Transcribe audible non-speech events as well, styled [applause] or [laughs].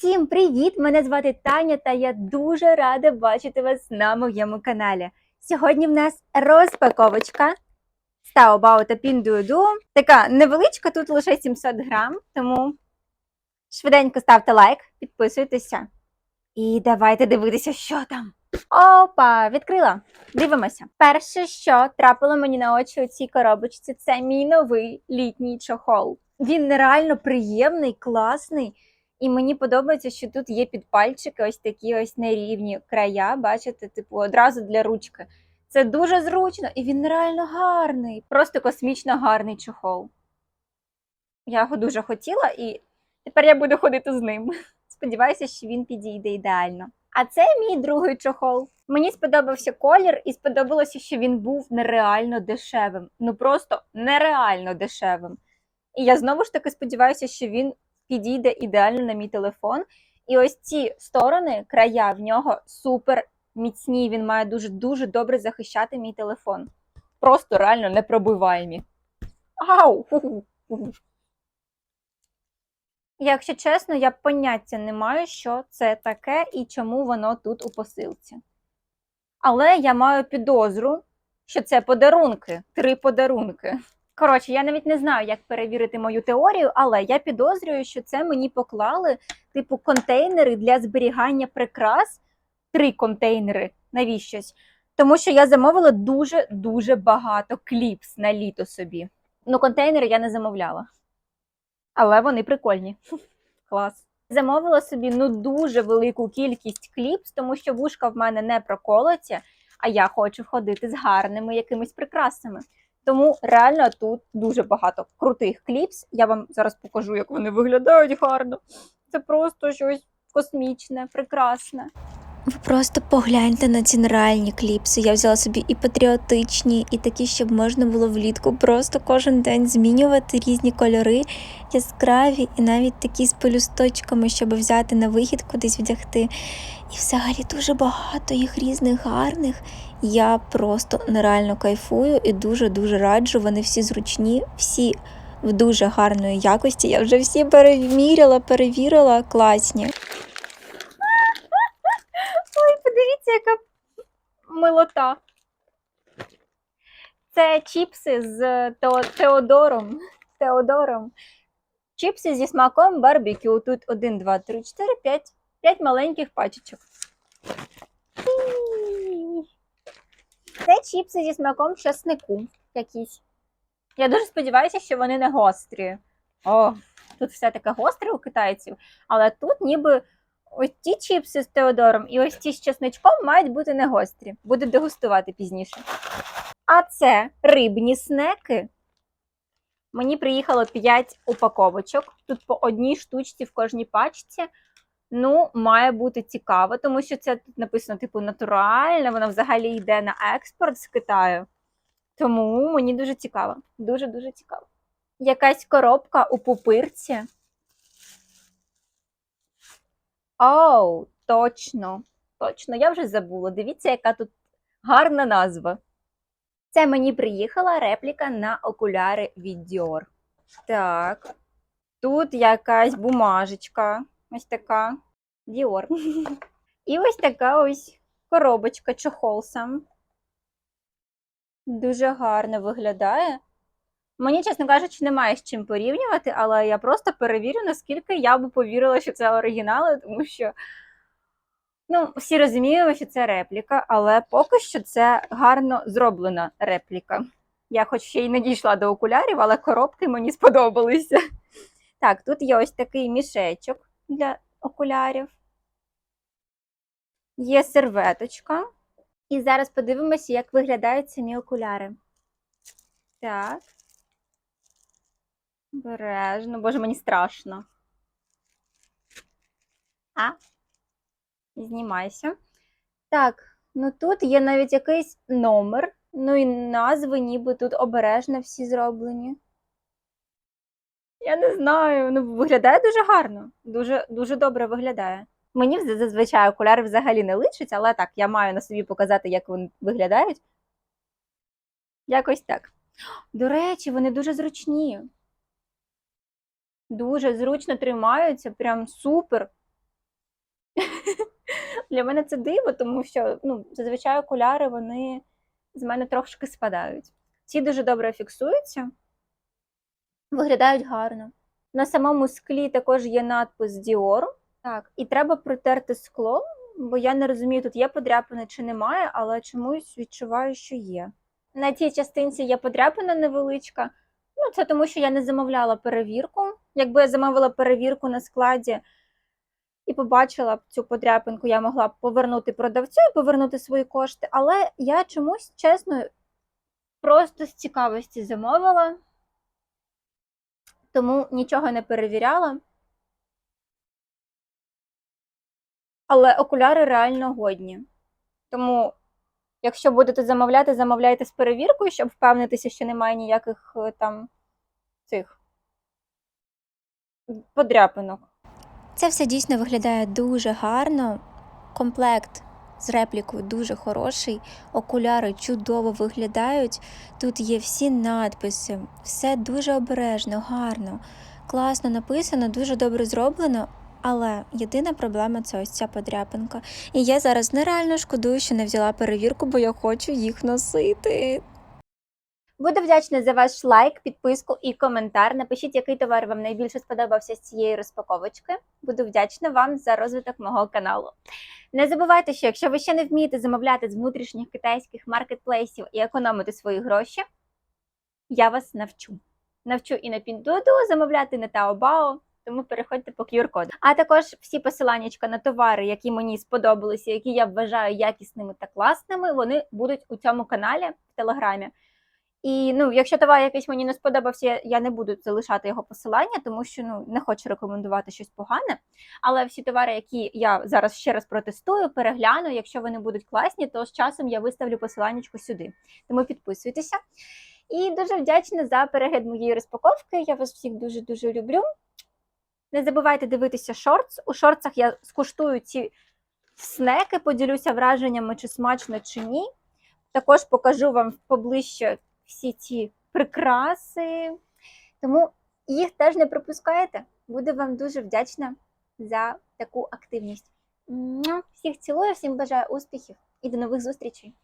Всім привіт! Мене звати Таня, та я дуже рада бачити вас на моєму каналі. Сьогодні в нас розпаковочка з Taobao Pinduoduo. Така невеличка, тут лише 700 грам, тому швиденько ставте лайк, підписуйтеся. І давайте дивитися, що там. Опа, відкрила. Дивимося. Перше, що трапило мені на очі у цій коробочці, це мій новий літній чохол. Він нереально приємний, класний. І мені подобається, що тут є підпальчики, ось такі ось нерівні края, бачите, типу, одразу для ручки. Це дуже зручно і він нереально гарний. Просто космічно гарний чохол. Я його дуже хотіла, і тепер я буду ходити з ним. [laughs] Сподіваюся, що він підійде ідеально. А це мій другий чохол. Мені сподобався колір, і сподобалося, що він був нереально дешевим. Ну просто нереально дешевим. І я знову ж таки сподіваюся, що він підійде ідеально на мій телефон. І ось ці сторони, края в нього супер міцні. Він має дуже дуже добре захищати мій телефон. Просто реально непробиваємі. Ау! Якщо чесно, я поняття не маю, що це таке і чому воно тут у посилці. Але я маю підозру, що це подарунки, три подарунки. Коротше, я навіть не знаю, як перевірити мою теорію, але я підозрюю, що це мені поклали типу контейнери для зберігання прикрас. Три контейнери навіщось. Тому що я замовила дуже-дуже багато кліпс на літо собі. Ну, контейнери я не замовляла. Але вони прикольні. [laughs] Клас. Замовила собі ну дуже велику кількість кліпс, тому що вушка в мене не проколоті, а я хочу ходити з гарними якимись прикрасами. Тому реально тут дуже багато крутих кліпс. Я вам зараз покажу, як вони виглядають гарно. Це просто щось космічне, прекрасне. Ви просто погляньте на ці нереальні кліпси. Я взяла собі і патріотичні, і такі, щоб можна було влітку просто кожен день змінювати різні кольори, яскраві, і навіть такі з пелюсточками, щоб взяти на вихід кудись вдягти. І взагалі дуже багато їх різних гарних. Я просто нереально кайфую і дуже-дуже раджу. Вони всі зручні, всі в дуже гарної якості. Я вже всі переміряла, перевірила, класні. Ой, подивіться, яка милота. Це чіпси з Тео- Теодором. Теодором. Чіпси зі смаком барбекю. Тут 1, 2, 3, 4, 5. 5 маленьких пачечок. Це чіпси зі смаком часнику якісь. Я дуже сподіваюся, що вони не гострі. О, тут все таке гостре у китайців, але тут ніби ось ті чіпси з Теодором і ось ті з чесничком мають бути не гострі. Буду дегустувати пізніше. А це рибні снеки. Мені приїхало 5 упаковочок. Тут по одній штучці в кожній пачці. Ну, має бути цікаво, тому що це тут написано, типу, натуральне, воно взагалі йде на експорт з Китаю. Тому мені дуже цікаво. Дуже-дуже цікаво. Якась коробка у пупирці. Оу, точно, точно, я вже забула. Дивіться, яка тут гарна назва. Це мені приїхала репліка на окуляри від Dior. Так. Тут якась бумажечка. Ось така. Dior. І ось така ось коробочка чохол сам. Дуже гарно виглядає. Мені, чесно кажучи, немає з чим порівнювати, але я просто перевірю, наскільки я би повірила, що це оригінали, тому що ну, всі розуміємо, що це репліка, але поки що це гарно зроблена репліка. Я хоч ще й не дійшла до окулярів, але коробки мені сподобалися. Так, тут є ось такий мішечок для окулярів. Є серветочка. І зараз подивимося, як виглядають самі окуляри. Так. Бережно, боже, мені страшно. А? Знімайся. Так, ну тут є навіть якийсь номер, ну і назви ніби тут обережно всі зроблені. Я не знаю, ну виглядає дуже гарно, дуже, дуже добре виглядає. Мені зазвичай окуляри взагалі не личать, але так, я маю на собі показати, як вони виглядають. Якось так. До речі, вони дуже зручні. Дуже зручно тримаються, прям супер. Для мене це диво, тому що ну, зазвичай окуляри вони з мене трошки спадають. Ці дуже добре фіксуються, виглядають гарно. На самому склі також є надпис Dior. Так, і треба протерти скло, бо я не розумію, тут є подряпини чи немає, але чомусь відчуваю, що є. На цій частинці є подряпина невеличка. Ну, це тому, що я не замовляла перевірку. Якби я замовила перевірку на складі і побачила б цю подряпинку, я могла б повернути продавцю і повернути свої кошти. Але я чомусь, чесно, просто з цікавості замовила, тому нічого не перевіряла. Але окуляри реально годні. Тому, якщо будете замовляти, замовляйте з перевіркою, щоб впевнитися, що немає ніяких е, там цих подряпинок. Це все дійсно виглядає дуже гарно. Комплект з реплікою дуже хороший, окуляри чудово виглядають. Тут є всі надписи, все дуже обережно, гарно, класно написано, дуже добре зроблено. Але єдина проблема це ось ця подряпинка. І я зараз нереально шкодую, що не взяла перевірку, бо я хочу їх носити. Буду вдячна за ваш лайк, підписку і коментар. Напишіть, який товар вам найбільше сподобався з цієї розпаковочки. Буду вдячна вам за розвиток мого каналу. Не забувайте, що якщо ви ще не вмієте замовляти з внутрішніх китайських маркетплейсів і економити свої гроші, я вас навчу. Навчу і на Pinduoduo замовляти на Taobao, тому переходьте по QR-коду. А також всі посилання на товари, які мені сподобалися, які я вважаю якісними та класними, вони будуть у цьому каналі в Телеграмі. І ну, якщо товар якийсь мені не сподобався, я- не буду залишати його посилання, тому що ну не хочу рекомендувати щось погане. Але всі товари, які я зараз ще раз протестую, перегляну. Якщо вони будуть класні, то з часом я виставлю посиланнячко сюди. Тому підписуйтеся. І дуже вдячна за перегляд моєї розпаковки. Я вас всіх дуже дуже люблю. Не забувайте дивитися шортс. У шортсах я скуштую ці снеки, поділюся враженнями, чи смачно, чи ні. Також покажу вам поближче всі ці прикраси. Тому їх теж не пропускаєте. Буду вам дуже вдячна за таку активність. Всіх цілую, всім бажаю успіхів і до нових зустрічей!